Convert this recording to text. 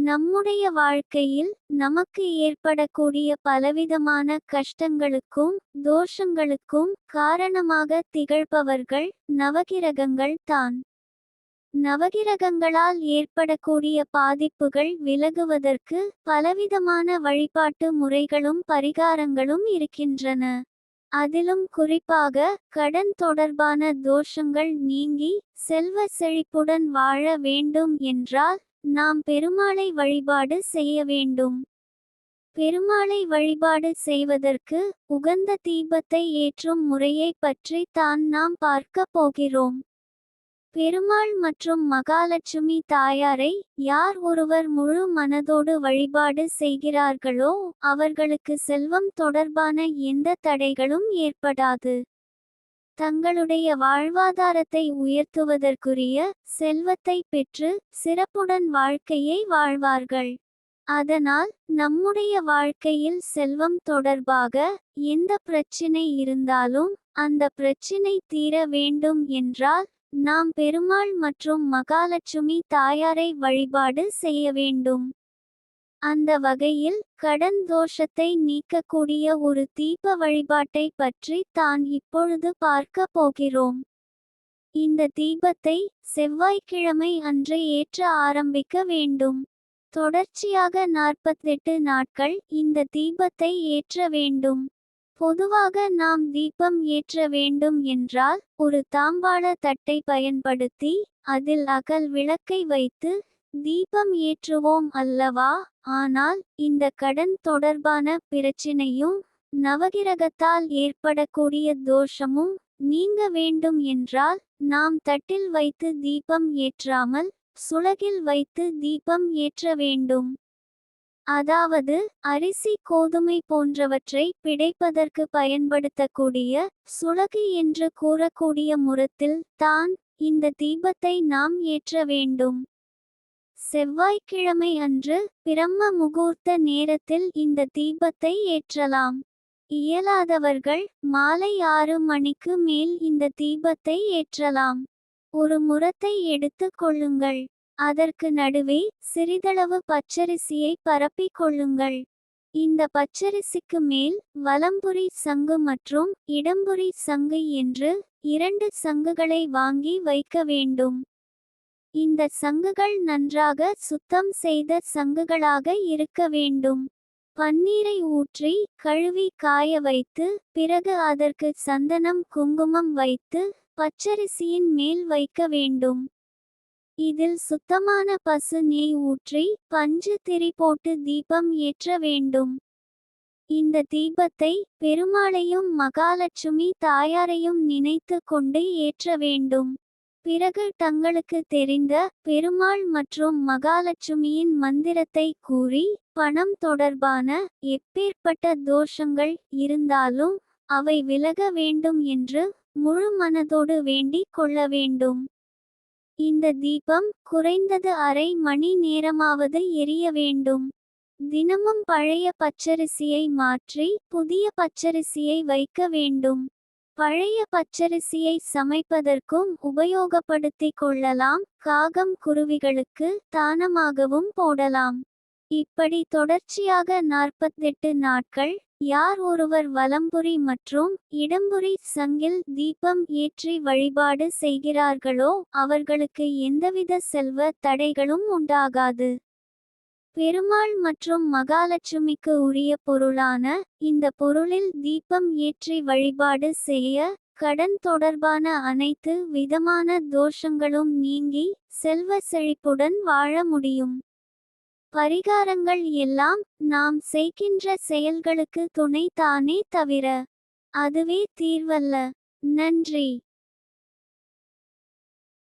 நம்முடைய வாழ்க்கையில் நமக்கு ஏற்படக்கூடிய பலவிதமான கஷ்டங்களுக்கும் தோஷங்களுக்கும் காரணமாக திகழ்பவர்கள் நவகிரகங்கள் தான். நவகிரகங்களால் ஏற்படக்கூடிய பாதிப்புகள் விலகுவதற்கு பலவிதமான வழிபாட்டு முறைகளும் பரிகாரங்களும் இருக்கின்றன. அதிலும் குறிப்பாக கடன் தொடர்பான தோஷங்கள் நீங்கி செல்வ செழிப்புடன் வாழ வேண்டும் என்றால் நாம் பெருமாளை வழிபாடு செய்ய வேண்டும். பெருமாளை வழிபாடு செய்வதற்கு உகந்த தீபத்தை ஏற்றும் முறையை பற்றி தான் நாம் பார்க்க போகிறோம். பெருமாள் மற்றும் மகாலட்சுமி தாயாரை யார் ஒருவர் முழு மனதோடு வழிபாடு செய்கிறார்களோ அவர்களுக்கு செல்வம் தொடர்பான எந்த தடைகளும் ஏற்படாது. தங்களுடைய வாழ்வாதாரத்தை உயர்த்துவதற்குரிய செல்வத்தை பெற்று சிறப்புடன் வாழ்க்கையை வாழ்வார்கள். அதனால் நம்முடைய வாழ்க்கையில் செல்வம் தொடர்பாக எந்த பிரச்சினை இருந்தாலும் அந்த பிரச்சினை தீர வேண்டும் என்றால் நாம் பெருமாள் மற்றும் மகாலட்சுமி தாயாரை வழிபாடு செய்ய வேண்டும். அந்த வகையில் கடன் தோஷத்தை நீக்கக்கூடிய ஒரு தீப வழிபாட்டை பற்றி தான் இப்பொழுது பார்க்க போகிறோம். இந்த தீபத்தை செவ்வாய்க்கிழமை அன்று ஏற்ற ஆரம்பிக்க வேண்டும். தொடர்ச்சியாக நாற்பத்தெட்டு நாட்கள் இந்த தீபத்தை ஏற்ற வேண்டும். பொதுவாக நாம் தீபம் ஏற்ற வேண்டும் என்றால் ஒரு தாம்பாள தட்டை பயன்படுத்தி அதில் அகல் விளக்கை வைத்து தீபம் ஏற்றுவோம் அல்லவா? ஆனால் இந்த கடன் தொடர்பான பிரச்சினையும் நவகிரகத்தால் ஏற்படக்கூடிய தோஷமும் நீங்க வேண்டும் என்றால் நாம் தட்டில் வைத்து தீபம் ஏற்றாமல் சுலகில் வைத்து தீபம் ஏற்ற வேண்டும். அதாவது அரிசி கோதுமை போன்றவற்றை பிடைப்பதற்கு பயன்படுத்தக்கூடிய சுலகு என்று கூறக்கூடிய முறத்தில் தான் இந்த தீபத்தை நாம் ஏற்ற வேண்டும். செவ்வாய்க்கிழமை அன்று பிரம்ம முகூர்த்த நேரத்தில் இந்த தீபத்தை ஏற்றலாம். இயலாதவர்கள் மாலை ஆறு மணிக்கு மேல் இந்த தீபத்தை ஏற்றலாம். ஒரு முறத்தை எடுத்துக் கொள்ளுங்கள். அதற்கு நடுவே சிறிதளவு பச்சரிசியை பரப்பிக் கொள்ளுங்கள். இந்த பச்சரிசிக்கு மேல் வலம்புரி சங்கு மற்றும் இடம்புரி சங்கு என்று இரண்டு சங்குகளை வாங்கி வைக்க வேண்டும். இந்த சங்குகள் நன்றாக சுத்தம் செய்த சங்குகளாக இருக்க வேண்டும். பன்னீரை ஊற்றி கழுவி காய வைத்து பிறகு அதற்கு சந்தனம் குங்குமம் வைத்து பச்சரிசியின் மேல் வைக்க வேண்டும். இதில் சுத்தமான பசு நெய் ஊற்றி பஞ்சு திரி போட்டு தீபம் ஏற்ற வேண்டும். இந்த தீபத்தை பெருமாளையும் மகாலட்சுமி தாயாரையும் நினைத்து கொண்டு ஏற்ற வேண்டும். பிறகு தங்களுக்கு தெரிந்த பெருமாள் மற்றும் மகாலட்சுமியின் மந்திரத்தை கூறி பணம் தொடர்பான எப்பேற்பட்ட தோஷங்கள் இருந்தாலும் அவை விலக வேண்டும் என்று முழு மனதோடு வேண்டிக் கொள்ள வேண்டும். இந்த தீபம் குறைந்தது அரை மணி நேரமாவது எரிய வேண்டும். தினமும் பழைய பச்சரிசியை மாற்றி புதிய பச்சரிசியை வைக்க வேண்டும். பழைய பச்சரிசியை சமைப்பதற்கும் உபயோகப்படுத்திக் கொள்ளலாம். காகம் குருவிகளுக்கு தானமாகவும் போடலாம். இப்படி தொடர்ச்சியாக நாற்பத்தெட்டு நாட்கள் யார் ஒருவர் வலம்புரி மற்றும் இடம்புரி சங்கில் தீபம் ஏற்றி வழிபாடு செய்கிறார்களோ அவர்களுக்கு எந்தவித செல்வ தடைகளும் உண்டாகாது. பெருமாள் மற்றும் மகாலட்சுமிக்கு உரிய பொருளான இந்த பொருளில் தீபம் ஏற்றி வழிபாடு செய்ய கடன் தொடர்பான அனைத்து விதமான தோஷங்களும் நீங்கி செல்வ செழிப்புடன் வாழ முடியும். பரிகாரங்கள் எல்லாம் நாம் செய்கின்ற செயல்களுக்கு துணை தானே தவிர அதுவே தீர்வல்ல. நன்றி.